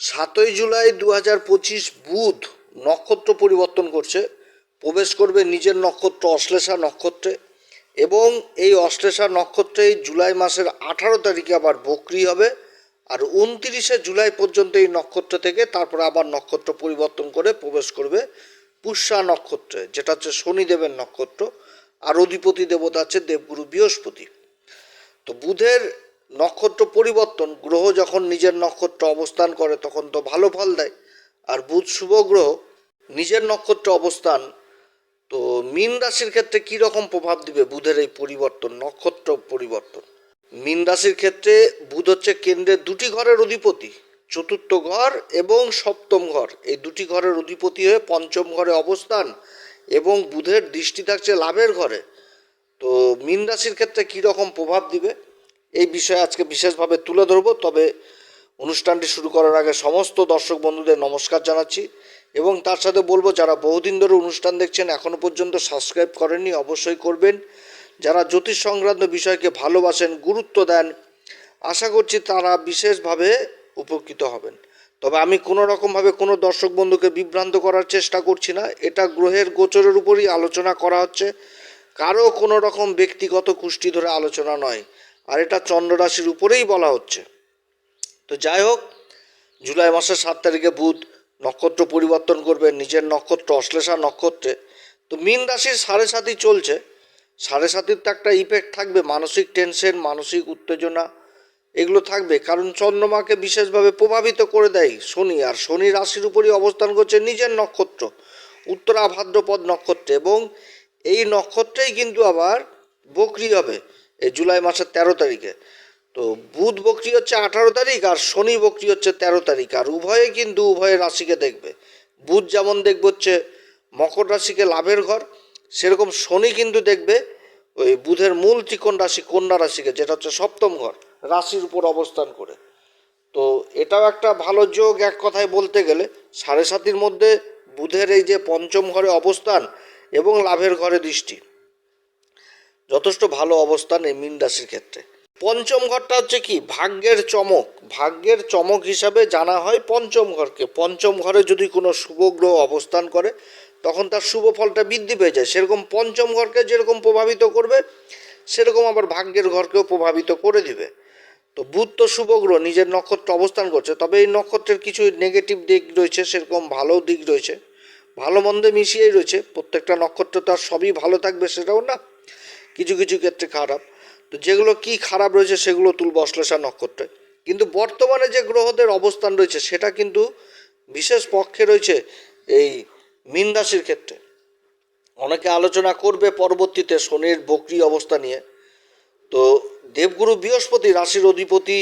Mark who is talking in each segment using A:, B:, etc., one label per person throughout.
A: সাতই জুলাই দু হাজার পঁচিশ বুধ নক্ষত্র পরিবর্তন করছে। প্রবেশ করবে নিজের নক্ষত্র অশ্লেষা নক্ষত্রে এবং এই অশ্লেষা নক্ষত্রেই জুলাই মাসের আঠারো তারিখে আবার বকরি হবে আর উনতিরিশে জুলাই পর্যন্ত এই নক্ষত্র থেকে তারপরে আবার নক্ষত্র পরিবর্তন করে প্রবেশ করবে পুষ্যা নক্ষত্রে, যেটা হচ্ছে শনিদেবের নক্ষত্র। আর অধিপতি দেবতা হচ্ছে দেবগুরু বৃহস্পতি। তো বুধের নক্ষত্র পরিবর্তন, গ্রহ যখন নিজের নক্ষত্র অবস্থান করে, তখন তো ভালো ফল দেয়। আর বুধ শুভ গ্রহ, নিজের নক্ষত্র অবস্থান, তো মীন রাশির ক্ষেত্রে কী রকম প্রভাব দিবে বুধের এই পরিবর্তন, নক্ষত্র পরিবর্তন? মীন রাশির ক্ষেত্রে বুধ হচ্ছে কেন্দ্রের দুটি ঘরের অধিপতি, চতুর্থ ঘর এবং সপ্তম ঘর। এই দুটি ঘরের অধিপতি হয়ে পঞ্চম ঘরে অবস্থান এবং বুধের দৃষ্টি থাকছে লাভের ঘরে। তো মীন রাশির ক্ষেত্রে কী রকম প্রভাব দিবে? এই বিষয়ে আজকে বিশেষভাবে তুলে ধরবো। তবে অনুষ্ঠানটি শুরু করার আগে সমস্ত দর্শক বন্ধুদের নমস্কার জানাচ্ছি এবং তার সাথে বলব, যারা বহুদিন ধরে অনুষ্ঠান দেখছেন এখনও পর্যন্ত সাবস্ক্রাইব করেননি, অবশ্যই করবেন। যারা জ্যোতিষ সংক্রান্ত বিষয়কে ভালোবাসেন, গুরুত্ব দেন, আশা করছি তারা বিশেষভাবে উপকৃত হবেন। তবে আমি কোনো রকমভাবে কোনো দর্শক বন্ধুকে বিভ্রান্ত করার চেষ্টা করছি না। এটা গ্রহের গোচরের উপরই আলোচনা করা হচ্ছে। কারও কোনো রকম ব্যক্তিগত কুষ্টি ধরে আলোচনা নয়। আর এটা চন্দ্র রাশির উপরেই বলা হচ্ছে। তো যাই হোক, জুলাই মাসের সাত তারিখে বুধ নক্ষত্র পরিবর্তন করবে, নিজের নক্ষত্র অশ্লেষা নক্ষত্রে। তো মীন রাশির সাড়ে সাতই চলছে। সাড়ে সাতির তো একটা ইফেক্ট থাকবে, মানসিক টেনশন মানসিক উত্তেজনা, এগুলো থাকবে। কারণ চন্দ্রমাকে বিশেষভাবে প্রভাবিত করে দেয় শনি, আর শনি রাশির উপরই অবস্থান করছে নিজের নক্ষত্র, উত্তরা ভাদ্রপদ নক্ষত্রে। এবং এই নক্ষত্রেই কিন্তু আবার বকরি হবে। এই জুলাই মাসের তেরো তারিখে। তো বুধ বকরি হচ্ছে আঠারো তারিখ আর শনি বকরি হচ্ছে তেরো তারিখ। আর উভয়ে কিন্তু উভয় রাশিকে দেখবে। বুধ যেমন দেখবে হচ্ছে মকর রাশিকে লাভের ঘর, সেরকম শনি কিন্তু দেখবে ওই বুধের মূল ত্রিকোণ রাশি কন্যা রাশিকে, যেটা হচ্ছে সপ্তম ঘর, রাশির উপর অবস্থান করে। তো এটাও একটা ভালো যোগ এক কথায় বলতে গেলে, সাড়ে সাতির মধ্যে বুধের এই যে পঞ্চম ঘরে অবস্থান এবং লাভের ঘরে দৃষ্টি। যথেষ্ট ভালো অবস্থান এই মীন রাশির ক্ষেত্রে। পঞ্চম ঘরটা হচ্ছে কি? ভাগ্যের চমক। ভাগ্যের চমক হিসাবে জানা হয় পঞ্চম ঘরকে। পঞ্চম ঘরে যদি কোনো শুভ গ্রহ অবস্থান করে, তখন তার শুভ ফলটা বৃদ্ধি পেয়ে যায়। সেরকম পঞ্চম ঘরকে যেরকম প্রভাবিত করবে, সেরকম আবার ভাগ্যের ঘরকেও প্রভাবিত করে দিবে। তো বুধ তো শুভ গ্রহ, নিজের নক্ষত্র অবস্থান করছে। তবে এই নক্ষত্রের কিছু নেগেটিভ দিক রয়েছে, সেরকম ভালো দিক রয়েছে। ভালো মন্দে মিশিয়েই রয়েছে। প্রত্যেকটা নক্ষত্র তো আর সবই ভালো থাকবে সেটাও না। কিছু কিছু ক্ষেত্রে খারাপ। তো যেগুলো কি খারাপ রয়েছে সেগুলো তুলব অশ্লেষা নক্ষত্রে। কিন্তু বর্তমানে যে গ্রহদের অবস্থান রয়েছে, সেটা কিন্তু বিশেষ পক্ষে রয়েছে এই মীন রাশির ক্ষেত্রে। অনেকে আলোচনা করবে পরবর্তীতে শনির বক্রি অবস্থা নিয়ে। তো দেবগুরু বৃহস্পতি রাশির অধিপতি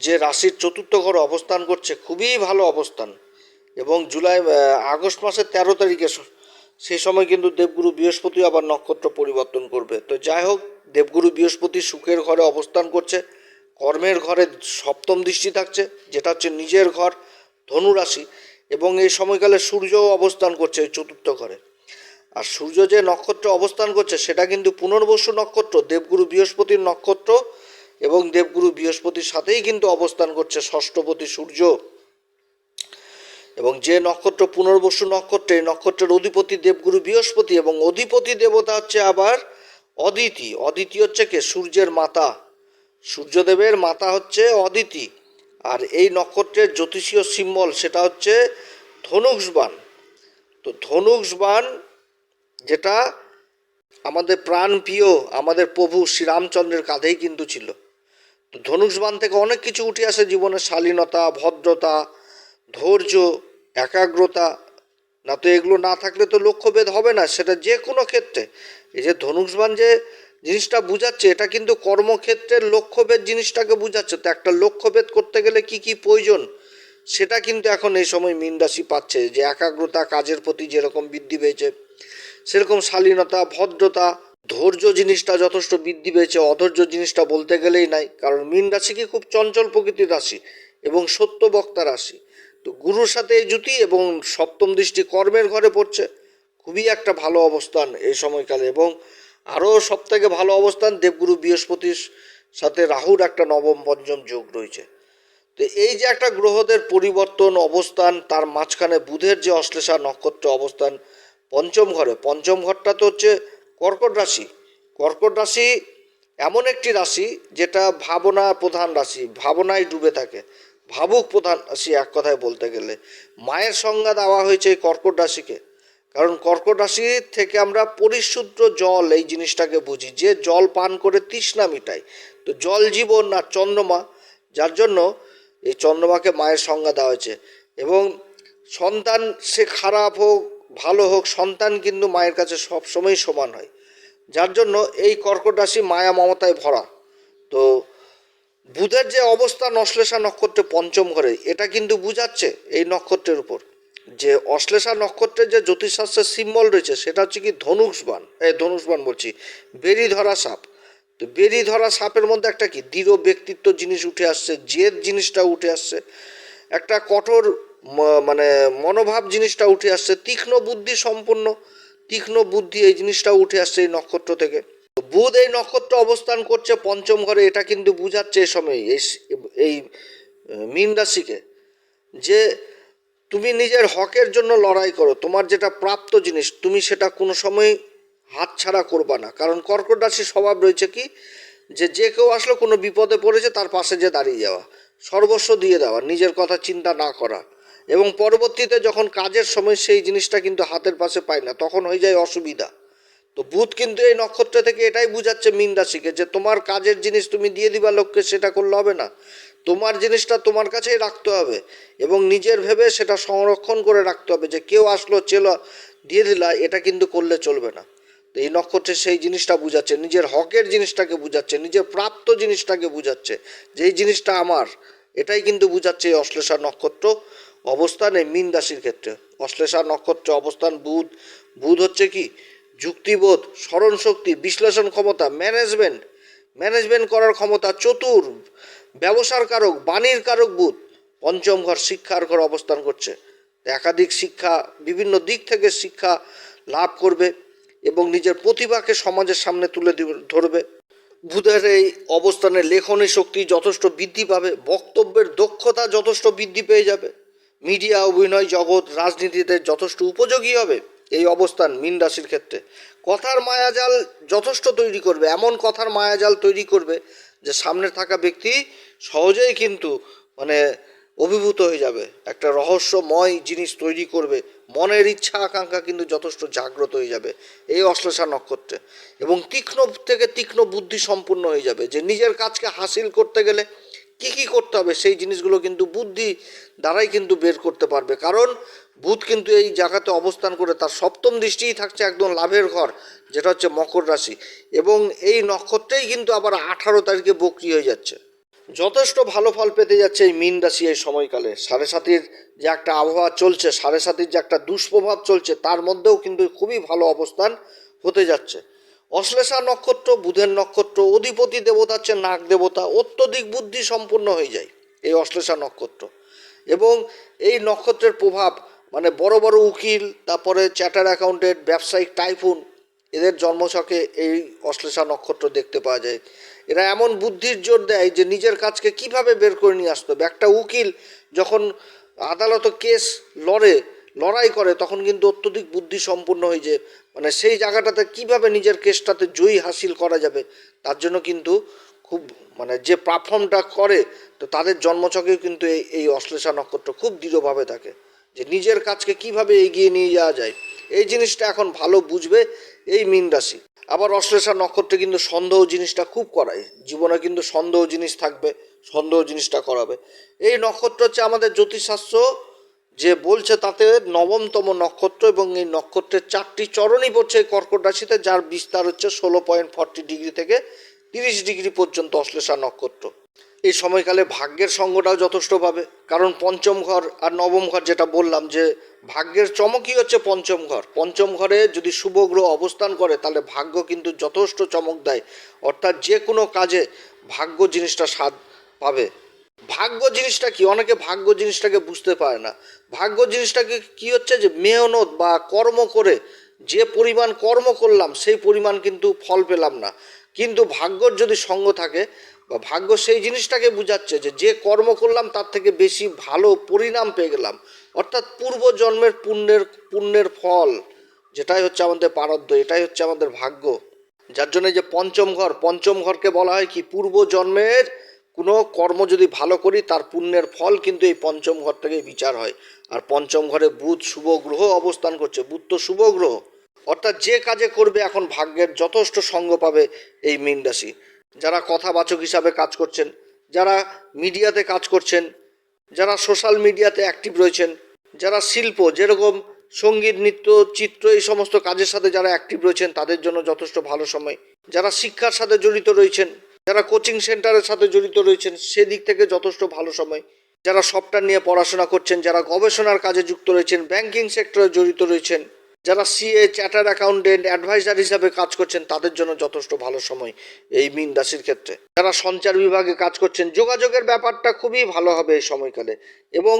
A: যে রাশির চতুর্থ ঘরে অবস্থান করছে, খুবই ভালো অবস্থান। এবং জুলাই আগস্ট মাসের তেরো তারিখে সেই সময় কিন্তু দেবগুরু বৃহস্পতি আবার নক্ষত্র পরিবর্তন করবে। তো যাই হোক, দেবগুরু বৃহস্পতি সুখের ঘরে অবস্থান করছে, কর্মের ঘরে সপ্তম দৃষ্টি থাকছে, যেটা হচ্ছে নিজের ঘর, ধনুরাশি, এবং এই সময়কালে সূর্যও অবস্থান করছে চতুর্থ ঘরে। আর সূর্য যে নক্ষত্র অবস্থান করছে, সেটা কিন্তু পুনর্বসু নক্ষত্র, দেবগুরু বৃহস্পতির নক্ষত্র এবং দেবগুরু বৃহস্পতির সাথেই কিন্তু অবস্থান করছে ষষ্ঠপতি সূর্য। এবং যে নক্ষত্র পুনর্বসু নক্ষত্র, এই নক্ষত্রের অধিপতি দেবগুরু বৃহস্পতি এবং অধিপতি দেবতা হচ্ছে আবার অদিতি। অদিতি হচ্ছে কে? সূর্যের মাতা। সূর্যদেবের মাতা হচ্ছে অদিতি। আর এই নক্ষত্রের জ্যোতিষীয় সিম্বল সেটা হচ্ছে ধনুষবান তো ধনুষবান যেটা আমাদের প্রাণ প্রিয় আমাদের প্রভু শ্রীরামচন্দ্রের কাঁধেই কিন্তু ছিল। তো ধনুষবান থেকে অনেক কিছু উঠে আসে জীবনে শালীনতা, ভদ্রতা, ধৈর্য একাগ্রতা, না তো এগুলো না থাকলে তো লক্ষ্যভেদ হবে না, সেটা যে কোনো ক্ষেত্রে। এই যে ধনুষবান যে জিনিসটা বুঝাচ্ছে, এটা কিন্তু কর্মক্ষেত্রের লক্ষ্যভেদ জিনিসটাকে বুঝাচ্ছে। তো একটা লক্ষ্যভেদ করতে গেলে কি কি প্রয়োজন, সেটা কিন্তু এখন এই সময় মীন রাশি পাচ্ছে। যে একাগ্রতা কাজের প্রতি যেরকম বৃদ্ধি পেয়েছে, সেরকম শালীনতা, ভদ্রতা, ধৈর্য জিনিসটা যথেষ্ট বৃদ্ধি পেয়েছে। অধৈর্য জিনিসটা বলতে গেলেই নাই, কারণ মীন রাশি কি খুব চঞ্চল প্রকৃতির রাশি এবং সত্য বক্তা রাশি। তো গুরুর সাথে জুতি এবং সপ্তম দৃষ্টি কর্মের ঘরে পড়ছে, খুবই একটা ভালো অবস্থান এই সময়কালে এবং আরও সব থেকে ভালো অবস্থান দেবগুরু বৃহস্পতির সাথে রাহুর একটা নবম পঞ্চম যোগ রয়েছে। তো এই যে একটা গ্রহদের পরিবর্তন অবস্থান, তার মাঝখানে বুধের যে অশ্লেষা নক্ষত্র অবস্থান, পঞ্চম ঘরে, পঞ্চম ঘরটা তো হচ্ছে কর্কট রাশি। কর্কট রাশি এমন একটি রাশি যেটা ভাবনা প্রধান রাশি, ভাবনায় ডুবে থাকে। ভাবুক প্রধান রাশি এক কথায় বলতে গেলে। মায়ের সংজ্ঞা দেওয়া হয়েছে এই কর্কট রাশিকে। কারণ কর্কট রাশি থেকে আমরা পরিশুদ্ধ জল এই জিনিসটাকে বুঝি, যে জল পান করে তৃষ্ণা মিটায়। তো জল জীবন আর চন্দ্রমা, যার জন্য এই চন্দ্রমাকে মায়ের সংজ্ঞা দেওয়া হয়েছে। এবং সন্তান সে খারাপ হোক, ভালো হোক, সন্তান কিন্তু মায়ের কাছে সবসময় সমান হয়। যার জন্য এই কর্কট রাশি মায়া মমতায় ভরা। তো বুধের যে অবস্থান অশ্লেষা নক্ষত্রে পঞ্চম ঘরে, এটা কিন্তু বুঝাচ্ছে এই নক্ষত্রের উপর। যে অশ্লেষা নক্ষত্রের যে জ্যোতিষশাস্ত্রের সিম্বল রয়েছে, সেটা হচ্ছে কি ধনুষবান। এই ধনুষবান বলছি বেরি ধরা সাপ। তো বেরি ধরা সাপের মধ্যে একটা কি? দৃঢ় ব্যক্তিত্ব জিনিস উঠে আসছে, জেদ জিনিসটা উঠে আসছে, একটা কঠোর মানে মনোভাব জিনিসটা উঠে আসছে, তীক্ষ্ণ বুদ্ধি সম্পন্ন, তীক্ষ্ণ বুদ্ধি এই জিনিসটা উঠে আসছে এই নক্ষত্র থেকে। বুধ এই নক্ষত্র অবস্থান করছে পঞ্চম ঘরে, এটা কিন্তু বুঝাচ্ছে এই সময়, এই এই মীন রাশিকে, যে তুমি নিজের হকের জন্য লড়াই করো, তোমার যেটা প্রাপ্ত জিনিস, তুমি সেটা কোনো সময় হাতছাড়া করবা না। কারণ কর্কট রাশির স্বভাব রয়েছে কি, যে যে কেউ আসলো কোনো বিপদে পড়েছে, তার পাশে যে দাঁড়িয়ে যাওয়া, সর্বস্ব দিয়ে দেওয়া, নিজের কথা চিন্তা না করা। এবং পরবর্তীতে যখন কাজের সময় সেই জিনিসটা কিন্তু হাতের পাশে পায় না, তখন হয়ে যায় অসুবিধা। তো বুধ কিন্তু এই নক্ষত্র থেকে এটাই বুঝাচ্ছে মীন রাশিকে যে তোমার কাজের জিনিস তুমি দিয়ে দিবা, লোককে সেটা করলে হবে না। তোমার জিনিসটা তোমার কাছেই রাখতে হবে এবং নিজের ভেবে সেটা সংরক্ষণ করে রাখতে হবে যে কেউ আসলো, চেলো, দিয়ে দিলা, এটা কিন্তু করলে চলবে না। তো এই নক্ষত্রে সেই জিনিসটা বুঝাচ্ছে, নিজের হকের জিনিসটাকে বুঝাচ্ছে, নিজের প্রাপ্ত জিনিসটাকে বুঝাচ্ছে যে এই জিনিসটা আমার, এটাই কিন্তু বুঝাচ্ছে এই অশ্লেষা নক্ষত্র অবস্থান এই মীন রাশির ক্ষেত্রে। অশ্লেষা নক্ষত্রে অবস্থান বুধ। বুধ হচ্ছে কি? যুক্তিবোধ স্মরণ শক্তি বিশ্লেষণ ক্ষমতা ম্যানেজমেন্ট ম্যানেজমেন্ট করার ক্ষমতা চতুর, ব্যবসার কারক, বাণীর কারক বুধ, পঞ্চম ঘর শিক্ষার ঘর অবস্থান করছে। একাধিক শিক্ষা, বিভিন্ন দিক থেকে শিক্ষা লাভ করবে এবং নিজের প্রতিভাকে সমাজের সামনে তুলে ধরবে। বুধের এই অবস্থানে লেখনী শক্তি যথেষ্ট বৃদ্ধি পাবে, বক্তব্যের দক্ষতা যথেষ্ট বৃদ্ধি পেয়ে যাবে, মিডিয়া, অভিনয় জগৎ, রাজনীতিতে যথেষ্ট উপযোগী হবে। এই অবস্থান মীন রাশির ক্ষেত্রে। কথার মায়াজাল যথেষ্ট তৈরি করবে, এমন কথার মায়াজাল তৈরি করবে যে সামনে থাকা ব্যক্তি সহজেই কিন্তু মানে অভিভূত হয়ে যাবে। একটা রহস্যময় জিনিস তৈরি করবে, মনের ইচ্ছা আকাঙ্ক্ষা কিন্তু যথেষ্ট জাগ্রত হয়ে যাবে এই অশ্লেষা নক্ষত্রে। এবং তীক্ষ্ণ থেকে তীক্ষ্ণ বুদ্ধি সম্পূর্ণ হয়ে যাবে যে নিজের কাজকে হাসিল করতে গেলে কি কি করতে হবে? সেই জিনিসগুলো কিন্তু বুদ্ধি দ্বারাই কিন্তু বের করতে পারবে। কারণ বুধ কিন্তু এই জায়গাতে অবস্থান করে তার সপ্তম দৃষ্টিই থাকছে একদম লাভের ঘর, যেটা হচ্ছে মকর রাশি। এবং এই নক্ষত্রেই কিন্তু আবার আঠারো তারিখে বকরি হয়ে যাচ্ছে। যথেষ্ট ভালো ফল পেতে যাচ্ছে এই মীন রাশি এই সময়কালে। সাড়ে সাতির যে একটা আবহাওয়া চলছে, সাড়ে সাতির যে একটা দুষ্প্রভাব চলছে, তার মধ্যেও কিন্তু খুবই ভালো অবস্থান হতে যাচ্ছে। অশ্লেষা নক্ষত্র, বুধের নক্ষত্র, অধিপতি দেবতা, হচ্ছে নাগ দেবতা, অত্যধিক বুদ্ধি সম্পন্ন হয়ে যায় এই অশ্লেষা নক্ষত্র। এবং এই নক্ষত্রের প্রভাব মানে বড় বড় উকিল, তারপরে চ্যাটার অ্যাকাউন্টেন্ট, ব্যবসায়িক টাইফুন, এদের জন্মছকে এই অশ্লেষা নক্ষত্র দেখতে পাওয়া যায়। এরা এমন বুদ্ধির জোর দেয় যে নিজের কাজকে কীভাবে বের করে নিয়ে আসতে হবে? একটা উকিল যখন আদালত কেস লড়ে লড়াই করে, তখন কিন্তু অত্যধিক বুদ্ধি সম্পূর্ণ হয়ে যে মানে সেই জায়গাটাতে কীভাবে নিজের কেসটাতে জয়ী হাসিল করা যাবে, তার জন্য কিন্তু খুব মানে যে পারফর্মটা করে, তো তাদের জন্মছকেও কিন্তু এই এই অশ্লেষা নক্ষত্র খুব দৃঢ়ভাবে থাকে। যে নিজের কাজকে কীভাবে এগিয়ে নিয়ে যাওয়া যায়, এই জিনিসটা এখন ভালো বুঝবে এই মীন রাশি। আবার অশ্লেষা নক্ষত্রে কিন্তু সন্দেহ জিনিসটা খুব করায়, জীবনে কিন্তু সন্দেহ জিনিস থাকবে, সন্দেহ জিনিসটা করাবে। এই নক্ষত্র হচ্ছে আমাদের জ্যোতিষশাস্ত্র যে বলছে তাতে নবমতম নক্ষত্র এবং এই নক্ষত্রের চারটি চরণই পড়ছে এই কর্কট রাশিতে, যার বিস্তার হচ্ছে ষোলো পয়েন্ট ফর্টি ডিগ্রি থেকে তিরিশ ডিগ্রি পর্যন্ত অশ্লেষা নক্ষত্র। এই সময়কালে ভাগ্যের সঙ্গটাও যথেষ্ট পাবে, কারণ পঞ্চম ঘর আর নবম ঘর যেটা বললাম যে ভাগ্যের চমকই হচ্ছে পঞ্চম ঘর। পঞ্চম ঘরে যদি শুভ গ্রহ অবস্থান করে, তাহলে ভাগ্য কিন্তু যথেষ্ট চমক দেয়। অর্থাৎ যে কোনো কাজে ভাগ্য জিনিসটা স্বাদ পাবে। ভাগ্য জিনিসটা কি? অনেকে ভাগ্য জিনিসটাকে বুঝতে পারে না। ভাগ্য জিনিসটাকে কি হচ্ছে যে, মেহনত বা কর্ম করে যে পরিমাণ কর্ম করলাম, সেই পরিমাণ কিন্তু ফল পেলাম না। কিন্তু ভাগ্যর যদি সঙ্গ থাকে, বা ভাগ্য সেই জিনিসটাকে বুঝাচ্ছে যে যে কর্ম করলাম, তার থেকে বেশি ভালো পরিণাম পেয়ে গেলাম। অর্থাৎ পূর্ব জন্মের পুণ্যের পুণ্যের ফল, যেটাই হচ্ছে আমাদের পারদ্য, এটাই হচ্ছে আমাদের ভাগ্য। যার জন্য যে পঞ্চম ঘর, পঞ্চম ঘরকে বলা হয় কি? পূর্ব জন্মের কোনো কর্ম যদি ভালো করি, তার পুণ্যের ফল কিন্তু এই পঞ্চম ঘর থেকেই বিচার হয়। আর পঞ্চম ঘরে বুধ শুভ গ্রহ অবস্থান করছে। বুধ তো শুভ গ্রহ। অর্থাৎ যে কাজে করবে এখন ভাগ্যের যথেষ্ট সঙ্গ পাবে এই মীন রাশি। যারা কথাবাচক হিসাবে কাজ করছেন, যারা মিডিয়াতে কাজ করছেন, যারা সোশ্যাল মিডিয়াতে অ্যাক্টিভ রয়েছেন, যারা শিল্প, যেরকম সংগীত, নৃত্য, চিত্র, এই সমস্ত কাজের সাথে যারা অ্যাক্টিভ রয়েছেন, তাদের জন্য যথেষ্ট ভালো সময়। যারা শিক্ষার সাথে জড়িত রয়েছেন যারা কোচিং সেন্টারের সাথে জড়িত রয়েছেন, সেদিক থেকে যথেষ্ট ভালো সময়। যারা সফটওয়্যার নিয়ে পড়াশোনা করছেন, যারা গবেষণার কাজে যুক্ত রয়েছেন, ব্যাংকিং সেক্টরে জড়িত রয়েছেন, যারা সিএ চ্যাটার অ্যাকাউন্টেন্ট অ্যাডভাইজার হিসাবে কাজ করছেন, তাদের জন্য যথেষ্ট ভালো সময় এই মিন রাশির ক্ষেত্রে। যারা সঞ্চার বিভাগে কাজ করছেন, যোগাযোগের ব্যাপারটা খুবই ভালো হবে এই সময়কালে। এবং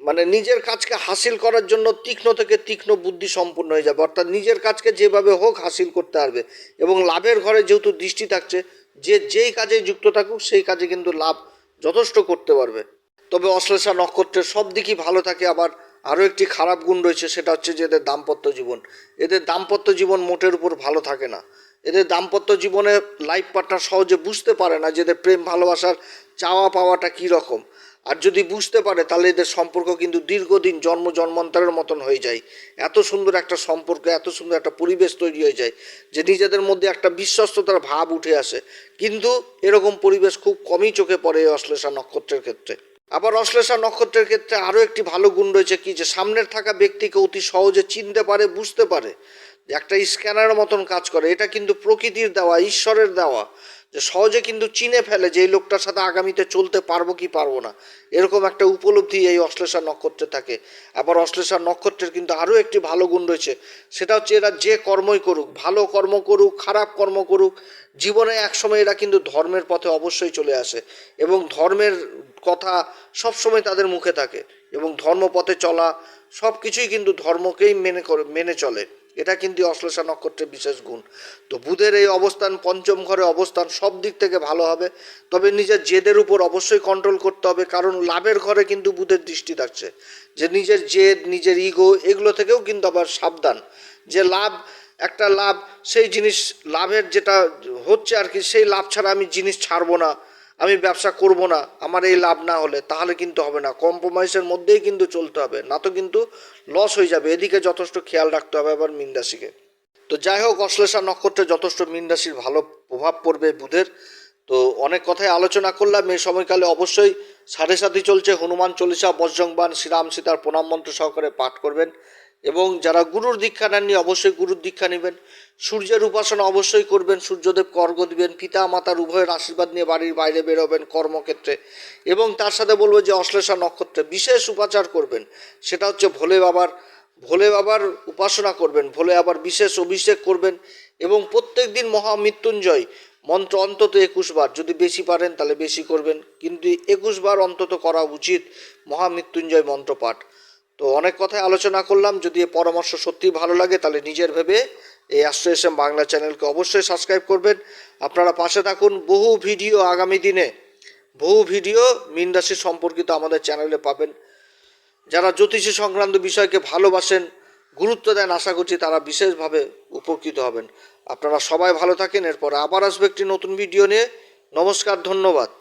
A: মানে নিজের কাজকে হাসিল করার জন্য তীক্ষ্ণ থেকে তীক্ষ্ণ বুদ্ধি সম্পূর্ণ হয়ে যাবে। অর্থাৎ নিজের কাজকে যেভাবে হোক হাসিল করতে পারবে। এবং লাভের ঘরে যেহেতু দৃষ্টি থাকছে যে যেই কাজে যুক্ত থাকুক, সেই কাজে কিন্তু লাভ যথেষ্ট করতে পারবে। তবে অশ্লেষা নক্ষত্রের সব দিকই ভালো থাকে। আবার আরও একটি খারাপ গুণ রয়েছে, সেটা হচ্ছে যে এদের দাম্পত্য জীবন। এদের দাম্পত্য জীবন মোটের উপর ভালো থাকে না। এদের দাম্পত্য জীবনে লাইফ পার্টনার সহজে বুঝতে পারে না যে এদের প্রেম ভালোবাসার চাওয়া পাওয়াটা কী রকম। আর যদি বুঝতে পারে, তাহলে এদের সম্পর্ক কিন্তু দীর্ঘদিন জন্ম জন্মান্তরের মতন হয়ে যায়। এত সুন্দর একটা সম্পর্ক, এত সুন্দর একটা পরিবেশ তৈরি হয়ে যায় যে নিজেদের মধ্যে একটা বিশ্বস্ততার ভাব উঠে আসে। কিন্তু এরকম পরিবেশ খুব কমই চোখে পড়ে এই অশ্লেষা নক্ষত্রের ক্ষেত্রে। আবার অশ্লেষা নক্ষত্রের ক্ষেত্রে আরও একটি ভালো গুণ রয়েছে কি, যে সামনের থাকা ব্যক্তিকে অতি সহজে চিনতে পারে, বুঝতে পারে। একটা স্ক্যানারের মতন কাজ করে। এটা কিন্তু প্রকৃতির দেওয়া, ঈশ্বরের দেওয়া। যে সহজে কিন্তু চিনে ফেলে যে এই লোকটার সাথে আগামীতে চলতে পারব কি পারব না। এরকম একটা উপলব্ধি এই অশ্লেষা নক্ষত্রে থাকে। আবার অশ্লেষা নক্ষত্রের কিন্তু আরও একটি ভালো গুণ রয়েছে। সেটা হচ্ছে এরা যে কর্মই করুক, ভালো কর্ম করুক, খারাপ কর্ম করুক, জীবনে একসময় এরা কিন্তু ধর্মের পথে অবশ্যই চলে আসে এবং ধর্মের কথা সবসময় তাদের মুখে থাকে এবং ধর্মপথে চলা সব কিছুই কিন্তু ধর্মকেই মেনে করে, মেনে চলে। এটা কিন্তু অশ্লেষা নক্ষত্রের বিশেষ গুণ। তো বুধের এই অবস্থান, পঞ্চম ঘরে অবস্থান সব দিক থেকে ভালো হবে। তবে নিজের জেদের উপর অবশ্যই কন্ট্রোল করতে হবে, কারণ লাভের ঘরে কিন্তু বুধের দৃষ্টি থাকছে। যে নিজের জেদ, নিজের ইগো এগুলো থেকেও কিন্তু আবার সাবধান। যে লাভ, একটা লাভ, সেই জিনিস, লাভের যেটা হচ্ছে আর কি, সেই লাভ ছাড়া আমি জিনিস ছাড়বো না। আমি ব্যবসা করব না, আমার এই লাভ না হলে তাহলে কিন্তু হবে না। কম্প্রোমাইজের মধ্যেই কিন্তু চলতে হবে, না তো কিন্তু লস হয়ে যাবে। এদিকে যথেষ্ট খেয়াল রাখতে হবে আবার মিন রাশিকে। তো যাই হোক, অশ্লেষা নক্ষত্রে যথেষ্ট মিন রাশির ভালো প্রভাব পড়বে বুধের। তো অনেক কথাই আলোচনা করলাম, এই সময়কালে অবশ্যই সাড়ে সাথী চলছে। হনুমান চল্লিশা বজ্রংবান শ্রীরাম সীতার প্রণাম মন্ত্র সহকারে পাঠ করবেন। এবং যারা গুরুর দীক্ষা নেননি অবশ্যই গুরুর দীক্ষা নেবেন। সূর্যের উপাসনা অবশ্যই করবেন, সূর্যদেব কর্গ দিবেন, পিতা মাতার উভয়ের আশীর্বাদ নিয়ে বাড়ির বাইরে বেরোবেন কর্মক্ষেত্রে। এবং তার সাথে বলব যে অশ্লেষা নক্ষত্রে বিশেষ উপাচার করবেন, সেটা হচ্ছে ভোলে বাবার ভোলে বাবার উপাসনা করবেন, ভোলে আবার বিশেষ অভিষেক করবেন এবং প্রত্যেক দিন মহামৃত্যুঞ্জয় মন্ত্র অন্তত একুশ বার। যদি বেশি পারেন তাহলে বেশি করবেন, কিন্তু একুশ বার অন্তত করা উচিত মহামৃত্যুঞ্জয় মন্ত্র পাঠ তো অনেক কথাই আলোচনা করলাম। যদি এই পরামর্শ সত্যিই ভালো লাগে, তাহলে নিজের ভেবে এই অ্যাস্ট্রো বাংলা চ্যানেলকে অবশ্যই সাবস্ক্রাইব করবেন। আপনারা পাশে থাকুন। বহু ভিডিও আগামী দিনে, বহু ভিডিও মিন রাশি সম্পর্কিত আমাদের চ্যানেলে পাবেন। যারা জ্যোতিষী সংক্রান্ত বিষয়কে ভালোবাসেন, গুরুত্ব দেন, আশা করছি তারা বিশেষভাবে উপকৃত হবেন। আপনারা সবাই ভালো থাকেন। এরপর আবার আসবে একটি নতুন ভিডিও নিয়ে। নমস্কার, ধন্যবাদ।